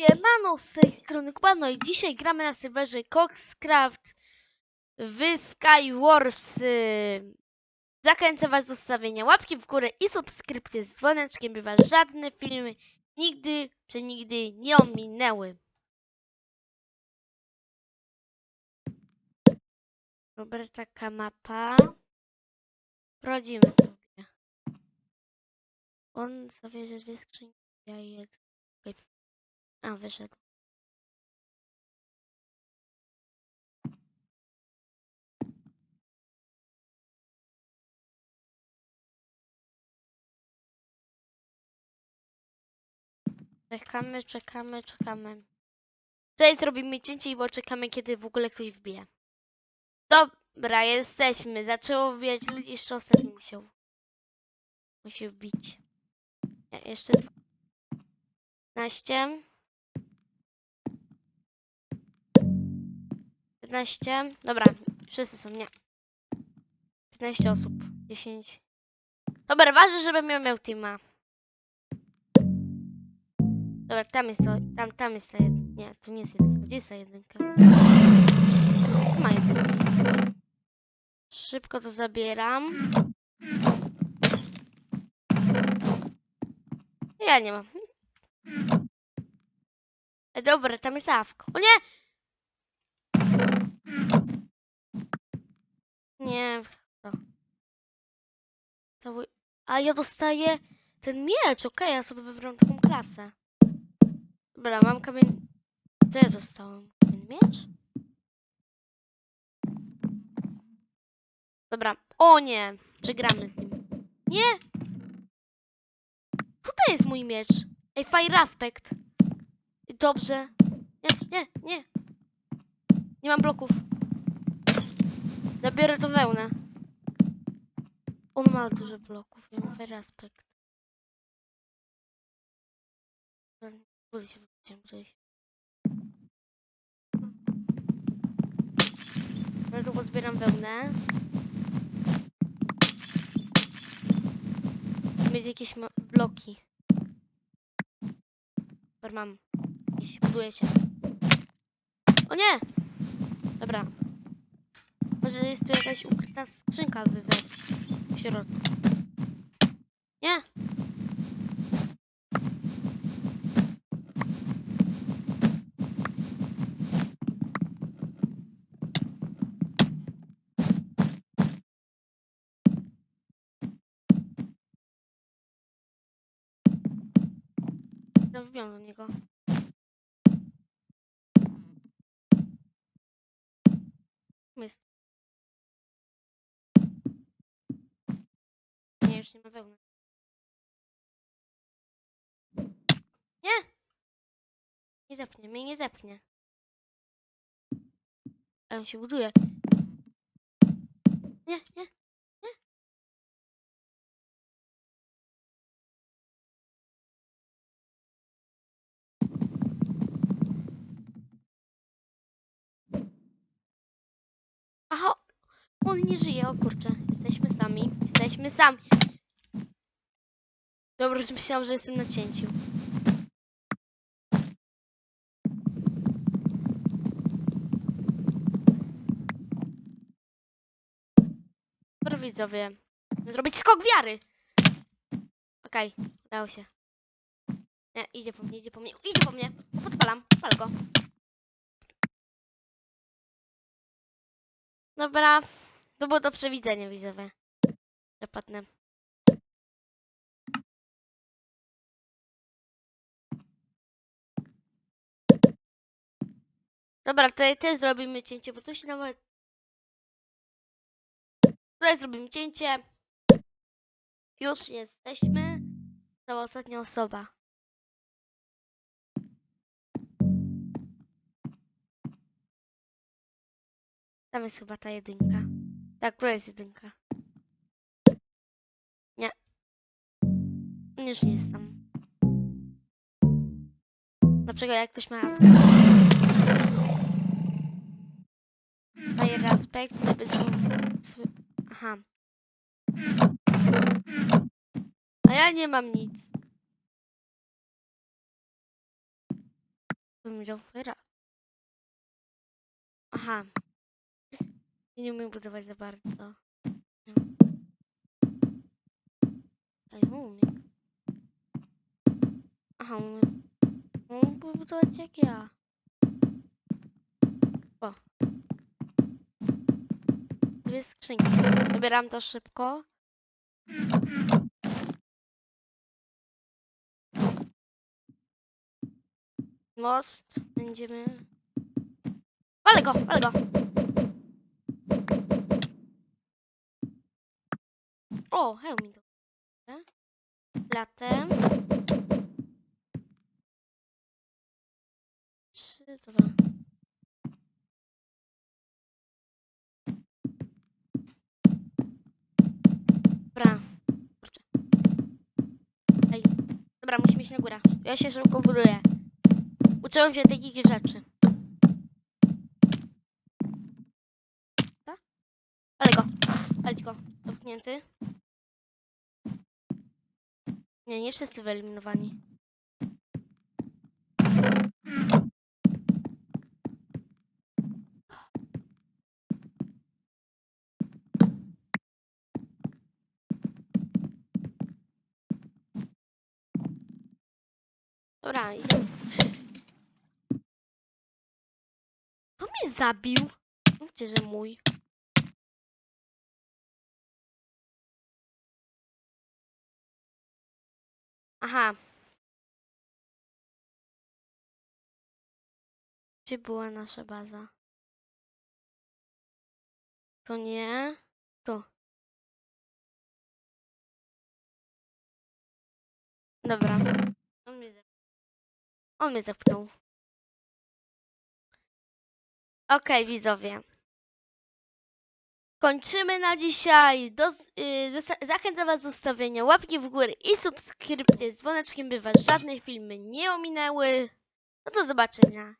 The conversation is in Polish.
Siemano, z tej strony Kuba, no i dzisiaj gramy na serwerze Coxcraft w Skywars. Zachęcam was do stawienia łapki w górę i subskrypcji z dzwoneczkiem, by was żadne filmy nigdy, przenigdy nie ominęły. Dobra, taka mapa. Prowadzimy sobie. On zawierze dwie skrzynki, ja jedną. Okej. A, wyszedł. Czekamy, czekamy, czekamy. Tutaj zrobimy cięcie i poczekamy, kiedy w ogóle ktoś wbije. Dobra, jesteśmy. Zaczęło wbijać ludzi, jeszcze ostatni musiał. Musi wbić. Jeszcze dwa. 15. 15. Dobra, wszyscy są, nie. 15 osób. 10. Dobra, ważne, żebym miał, miał teama. Dobra, tam jest to, tam, tam jest ta jedynka. Nie, to nie jest jedynka. Gdzie jest ta jedynka? Tu ma jedynki. Szybko to zabieram. Ja nie mam. Dobra, tam jest awko. O nie! Nie, to. Cały... A ja dostaję ten miecz, okej, ja sobie wybrałam taką klasę. Dobra, mam kamień... Co ja dostałam? Miecz? Dobra, o nie! Przegramy z nim. Nie! Tutaj jest mój miecz. Ej, fire aspect. Dobrze. Nie, nie, nie. Nie mam bloków. Zabiorę to wełnę. On ma dużo bloków. Ja mam aspect. Buduj się, się, buduj się. Ja tu pozbieram wełnę. Mieć jakieś bloki. Super, mam. Jeśli buduje się. O nie! Dobra. Może jest tu jakaś ukryta skrzynka w, w, środku. Nie! Wbiłam do niego. Nie, już nie ma wełny. Nie! Nie zepnie, mnie nie zepnie. A on się buduje. Nie, nie, nie. Aha, on nie żyje, o kurczę. Jesteśmy sami, jesteśmy sami. Dobra, już myślałam, że jestem na cięciu. Dobra, widzowie. Zrobić skok wiary. Okej, udało się. Nie, idzie po mnie, idzie po mnie, idzie po mnie. Podpalam, pal go. Dobra, to było do przewidzenia, widzowie. Zapadnę. Dobra, tutaj też zrobimy cięcie, bo to się nawet... Tutaj zrobimy cięcie. Już jesteśmy. To ostatnia osoba. Tam jest chyba ta jedynka. Tak, to jest jedynka. Nie. Już nie jest tam. Dlaczego jak ktoś ma apkę? To będzie swy... Aha. A ja nie mam nic. Bym miał raz. Aha. Ja nie umiem budować za bardzo. A ja umiem. Aha, umiem. Umiem budować jak ja. O. Dwie skrzynki. Zabieram to szybko. Most. Będziemy... Ale go, ale go. O, hełm mi do. Latem. Trzy, dwa. Dobra, musimy iść na górę. Ja się szybko buduję. Uczyłem się takich rzeczy. Tak? Ale go. Ale go. Zamknięty. Nie, nie wszyscy wyeliminowani. Dobra, idę. Kto mnie zabił? Mówcie, że mój. Aha. Gdzie była nasza baza? To nie. Tu. Dobra. On mnie zepchnął. Okej, widzowie. Kończymy na dzisiaj. Do, y, zosta- zachęcam Was do zostawienia łapki w górę i subskrypcji z dzwoneczkiem, by Was żadne filmy nie ominęły. No do zobaczenia.